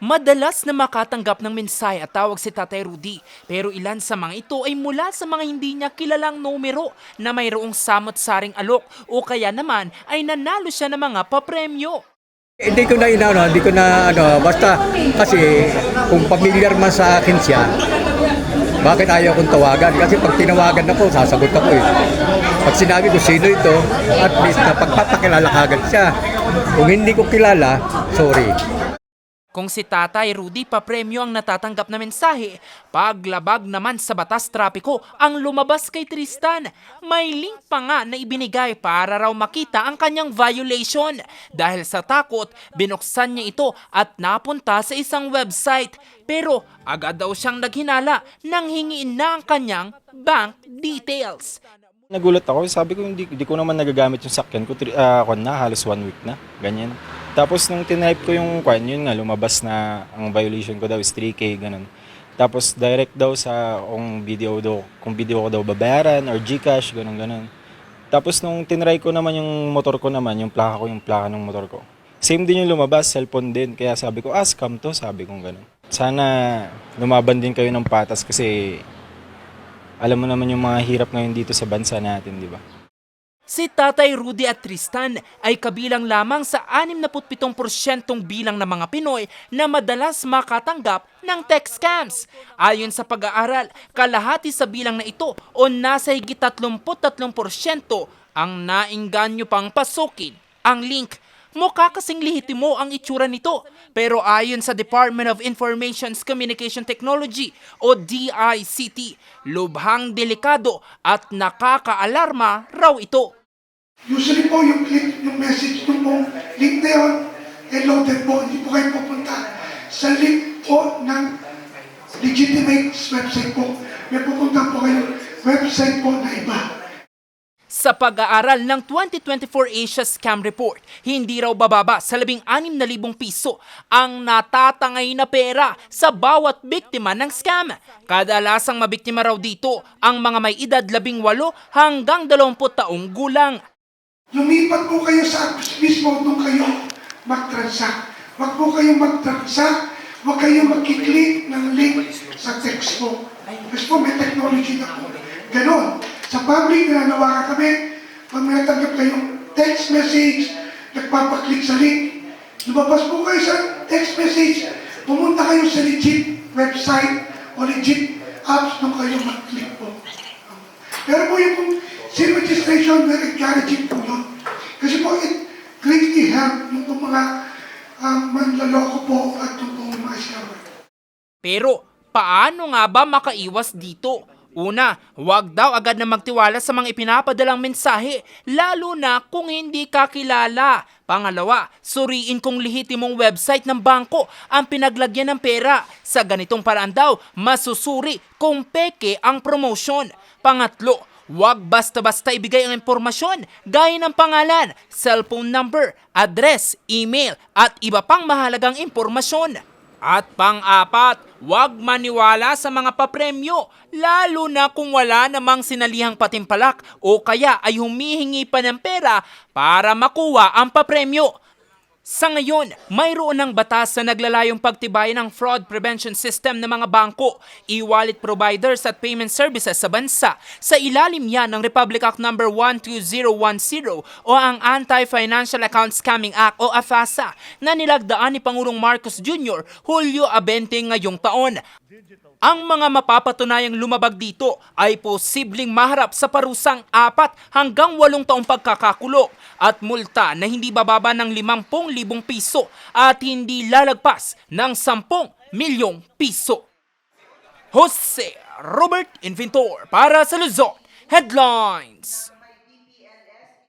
Madalas na makatanggap ng mensahe at tawag si Tatay Rudy pero ilan sa mga ito ay mula sa mga hindi niya kilalang numero na mayroong samot-saring alok o kaya naman ay nanalo siya ng mga papremyo. Hindi ko na inaano, hindi ko na ano, basta kasi kung familiar man sa akin siya, bakit ayaw kong tawagan? Kasi pag tinawagan ako, sasagot ako eh. Pag sinabi ko sino ito, at least na pagpapakilala kagad siya. Kung hindi ko kilala, sorry. Kung si Tatay Rudy papremyo ang natatanggap na mensahe, paglabag naman sa batas trapiko ang lumabas kay Tristan. May link pa nga na ibinigay para raw makita ang kanyang violation. Dahil sa takot, binuksan niya ito at napunta sa isang website. Pero agad daw siyang naghinala nang hingiin na ang kanyang bank details. Nagulat ako, sabi ko hindi, hindi ko naman nagagamit yung sakyan ko, kwan na, halos one week na, ganyan. Tapos nung tinype ko yung kwan, yun nga, lumabas na ang violation ko daw is 3K, ganun. Tapos direct daw sa kung video daw, kung video ko daw babayaran or Gcash, ganun ganun. Tapos nung tinry ko naman yung motor ko naman, yung plaka ko, yung plaka ng motor ko. Same din yung lumabas, cellphone din. Kaya sabi ko, ah, scam to, sabi ko ganun. Sana lumaban din kayo ng patas kasi alam mo naman yung mga hirap ngayon dito sa bansa natin, di ba? Si Tatay Rudy at Tristan ay kabilang lamang sa 67% bilang ng mga Pinoy na madalas makatanggap ng text scams. Ayon sa pag-aaral, kalahati sa bilang na ito o nasa higit 33% ang nainganyo pang pasukin ang link. Mukha kasing lihitimo ang itsura nito. Pero ayon sa Department of Information Communication Technology o DICT, lubhang delikado at nakakaalarma raw ito. Usually po yung click, yung message nyo po, link na yun, eh loaded po, hindi po kayo pupunta sa link po ng legitimate website po. May pupunta po kayo website po na iba. Sa pag-aaral ng 2024 Asia Scam Report, hindi raw bababa sa 16,000 piso ang natatangay na pera sa bawat biktima ng scam. Kadalasang mabiktima raw dito ang mga may edad 18 hanggang 20 taong gulang. Lumipat po kayo sa mismo nung kayo mag-transact. Huwag po kayo mag-transact, huwag kayo magkiklik ng link sa text po. Kasi po may technology na po. Ganon. Sa public, ginagawa ka kami, pag may natanggap kayong text message, nagpapaklik sa link, lumabas po kayo sa text message, pumunta kayo sa legit website o legit apps nung kayo mag-click po. Pero po yung SIM registration, very encouraging po yun. Kasi po, it greatly help yung mga um, manlaloko po at yung pong mga scammer. Pero paano nga ba makaiwas dito? Una, huwag daw agad na magtiwala sa mga ipinapadalang mensahe, lalo na kung hindi ka kilala. Pangalawa, suriin kung lehitimong website ng bangko ang pinaglagyan ng pera. Sa ganitong paraan daw, masusuri kung peke ang promotion. Pangatlo, Huwag basta-basta ibigay ang impormasyon gaya ng pangalan, cellphone number, address, email at iba pang mahalagang impormasyon. At pang-apat, huwag maniwala sa mga papremyo, lalo na kung wala namang sinalihang patimpalak o kaya ay humihingi pa ng pera para makuha ang papremyo. Sa ngayon, mayroon ng batas na naglalayong pagtibayan ng fraud prevention system ng mga bangko, e-wallet providers at payment services sa bansa. Sa ilalim yan ng Republic Act No. 12010 o ang Anti-Financial Account Scamming Act o AFASA na nilagdaan ni Pangulong Marcos Jr. Hulyo 20 ngayong taon. Ang mga mapapatunayang lumabag dito ay posibleng maharap sa parusang apat hanggang walong taong pagkakakulong at multa na hindi bababa ng 50,000 piso at hindi lalagpas ng 10 milyong piso. Jose Robert Inventor para sa Luzon Headlines.